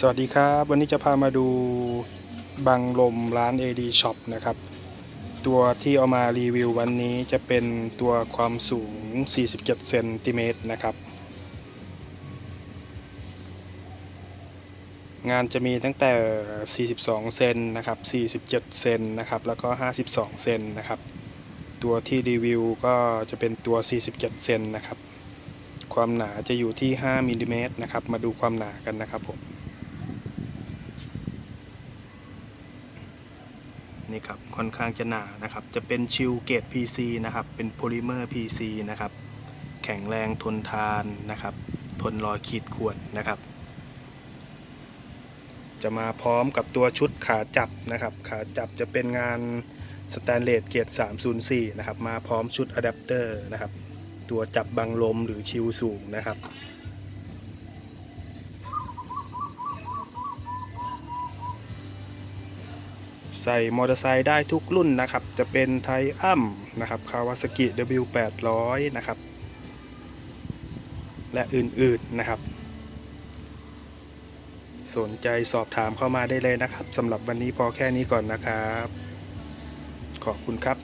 สวัสดีครับ วันนี้จะพามาดูบังลมร้าน AD Shop นะครับ ตัวที่เอามารีวิววันนี้จะเป็นตัวความสูง 47 เซนติเมตรนะครับ งานจะมีตั้งแต่ 42 เซนนะครับ 47 เซนนะครับ แล้วก็ 52 เซนนะครับ ตัวที่รีวิวก็จะเป็นตัว 47 เซนนะครับ ความหนาจะอยู่ที่ 5มิลลิเมตรนะครับ มาดูความหนากันนะครับผม นี่ครับค่อนข้างจะหนานะครับ จะเป็นชิลเกต PC นะครับ เป็นโพลิเมอร์ PC นะครับ แข็งแรงทนทานนะครับ ทนรอยขีดข่วนนะครับ จะมาพร้อมกับตัวชุดขาจับนะครับ ขาจับจะเป็นงานสแตนเลสเกต304 นะครับ มาพร้อมชุดอะแดปเตอร์นะครับ ตัวจับบังลมหรือชิลสูงนะครับ ใส่มอเตอร์ไซค์ได้ทุกรุ่นนะครับ จะเป็นไทอัมนะครับคาวาซากิ W800 นะครับ และอื่นๆนะครับ สนใจสอบถามเข้ามาได้เลยนะครับสำหรับวันนี้พอแค่นี้ก่อนนะครับ ขอบคุณครับ